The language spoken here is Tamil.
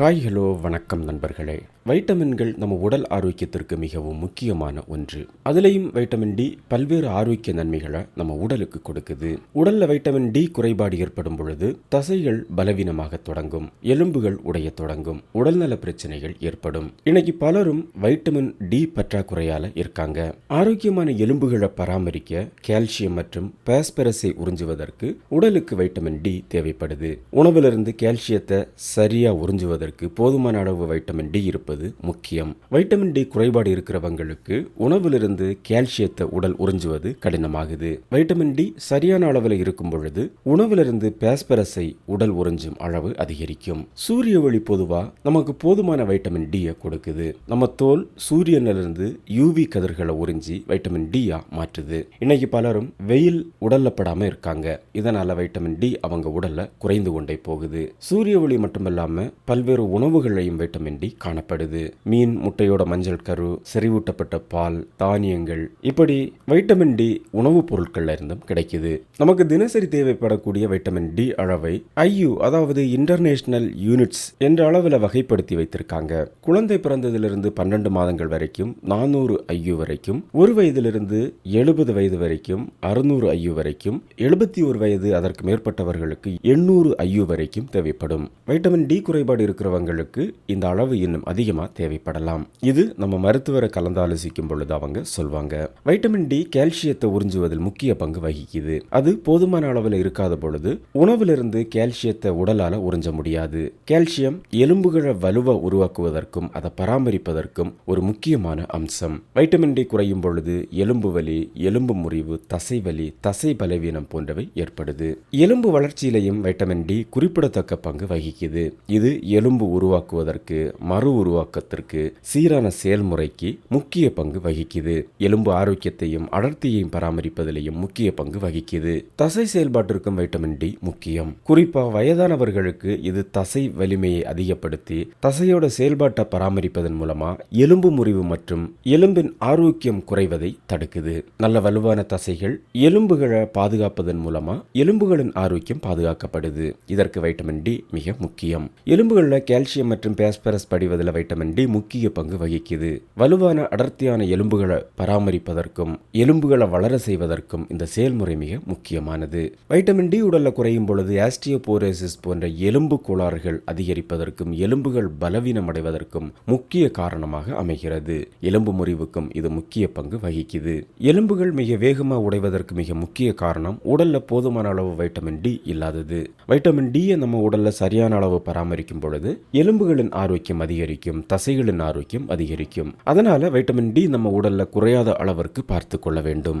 ஹாய் ஹலோ வணக்கம் நண்பர்களே. வைட்டமின்கள் நம்ம உடல் ஆரோக்கியத்திற்கு மிகவும் முக்கியமான ஒன்று. அதுலேயும் வைட்டமின் டி பல்வேறு ஆரோக்கிய நன்மைகளை நம்ம உடலுக்கு கொடுக்குது. உடல்ல வைட்டமின் டி குறைபாடு ஏற்படும் பொழுது தசைகள் பலவீனமாக தொடங்கும். எலும்புகள் உடைய தொடங்கும். உடல்நல பிரச்சனைகள் ஏற்படும். இன்னைக்கு பலரும் வைட்டமின் டி பற்றாக்குறையால இருக்காங்க. ஆரோக்கியமான எலும்புகளை பராமரிக்க கால்சியம் மற்றும் பாஸ்பரஸை உறிஞ்சுவதற்கு உடலுக்கு வைட்டமின் டி தேவைப்படுது. உணவிலிருந்து கால்சியத்தை சரியா உறிஞ்சுவதற்கு போதுமான அளவு வைட்டமின் டி இருப்பது முக்கியம். வைட்டமின் டி குறைபாடு இருக்கிறவங்களுக்கு உணவிலிருந்து கால்சியத்தை உடல் உறிஞ்சுவது கடினமாகுது. வைட்டமின் டி சரியான அளவில் இருக்கும் பொழுது உணவிலிருந்து பேஸ்பரஸை உடல் உறிஞ்சும் அளவு அதிகரிக்கும். சூரிய ஒளி பொதுவா நமக்கு போதுமான வைட்டமின் டியை கொடுக்குது. நம்ம தோல் சூரியனிலிருந்து யூவி கதிர்களை உறிஞ்சி வைட்டமின் டியா மாற்றுது. இன்னைக்கு பலரும் வெயில் உடல்ல படாம இருக்காங்க. இதனால வைட்டமின் டி அவங்க உடல்ல குறைந்து கொண்டே போகுது. சூரிய ஒளி மட்டுமல்லாம பல்வேறு உணவுகளையும் வைட்டமின் டி காணப்படுது. மீன் முட்டையோட மஞ்சள் கரு செறிவூட்டப்பட்ட பால் தானியங்கள். இப்படி வைட்டமின் டி உணவுப் பொருட்கள்ல இருந்தும் கிடைக்குது. நமக்கு தினசரி தேவைப்படக்கூடிய வைட்டமின் டி அளவை ஐயு அதாவது இன்டர்நேஷனல் யூனிட்ஸ் என்ற அளவில் வகைப்படுத்தி வைத்திருக்காங்க. குழந்தை பிறந்ததிலிருந்து பன்னெண்டு மாதங்கள் வரைக்கும் நானூறு ஐயு வரைக்கும் ஒரு வயதிலிருந்து எழுபது வயது வரைக்கும் அறுநூறு ஐயு வரைக்கும் எழுபத்தி ஒரு வயது அதற்கு மேற்பட்டவர்களுக்கு எண்ணூறு ஐயு வரைக்கும் தேவைப்படும். வைட்டமின் டி குறைபாடு இருக்கிறவங்களுக்கு இந்த அளவு இன்னும் அதிகமாக தேவைப்படலாம். இது நம்ம மருத்துவரை கலந்தாலோசிக்கும் பொழுது அவங்க சொல்வாங்க. வைட்டமின் டி கால்சியத்தை உறிஞ்சுவதில் முக்கிய பங்கு வகிக்குது. அது போதுமான அளவில் இருக்காத பொழுது உணவிலிருந்து கால்சியத்தை உடலால் உறிஞ்ச முடியாது. கால்சியம் எலும்புகளை வலுவை உருவாக்குவதற்கும் அதை பராமரிப்பதற்கும் ஒரு முக்கியமான அம்சம். வைட்டமின் டி குறையும் பொழுது எலும்பு வலி எலும்பு முறிவு தசை வலி தசை பலவீனம் போன்றவை ஏற்படுது. எலும்பு வளர்ச்சியிலையும் வைட்டமின் டி குறிப்பிடத்தக்க பங்கு வகிக்குது. இது எலும்பு உருவாக்குவதற்கு மறு உருவாக்க உருவாக்கத்திற்கு சீரான செயல்முறைக்கு முக்கிய பங்கு வகிக்குது. எலும்பு ஆரோக்கியத்தையும் அடர்த்தியையும் பராமரிப்பதிலையும் முக்கிய பங்கு வகிக்குது. தசை செயல்பாட்டிற்கும் வைட்டமின் டி முக்கியம். குறிப்பா வயதானவர்களுக்கு இது தசை வலிமையை அதிகப்படுத்தி தசையோட செயல்பாட்டை பராமரிப்பதன் மூலமா எலும்பு முறிவு மற்றும் எலும்பின் ஆரோக்கியம் குறைவதை தடுக்குது. நல்ல வலுவான தசைகள் எலும்புகளை பாதுகாப்பதன் மூலமா எலும்புகளின் ஆரோக்கியம் பாதுகாக்கப்படுது. இதற்கு வைட்டமின் டி மிக முக்கியம். எலும்புகளில் கால்சியம் மற்றும் பாஸ்பரஸ் படிவதில் வைட்டமின் வைட்டமின் டி முக்கிய பங்கு வகிக்குது. வலுவான அடர்த்தியான எலும்புகளை பராமரிப்பதற்கும் எலும்புகளை வளர செய்வதற்கும் இந்த செயல்முறை மிக முக்கியமானது. வைட்டமின் டி உடலில் குறையும் பொழுது ஆஸ்டியோபோரோசிஸ் போன்ற எலும்பு கோளாறுகள் அதிகரிப்பதற்கும் எலும்புகள் பலவீனம் அடைவதற்கும் முக்கிய காரணமாக அமைகிறது. எலும்பு முறிவுக்கும் இது முக்கிய பங்கு வகிக்குது. எலும்புகள் மிக வேகமாக உடைவதற்கு மிக முக்கிய காரணம் உடல்ல போதுமான அளவு வைட்டமின் டி இல்லாதது. வைட்டமின் டியை நம்ம உடல்ல சரியான அளவு பராமரிக்கும் பொழுது எலும்புகளின் ஆரோக்கியம் அதிகரிக்கும். தசைகளின் ஆரோக்கியம் அதிகரிக்கும். அதனால வைட்டமின் டி நம்ம உடல்ல குறையாத அளவிற்கு பார்த்து கொள்ள வேண்டும்.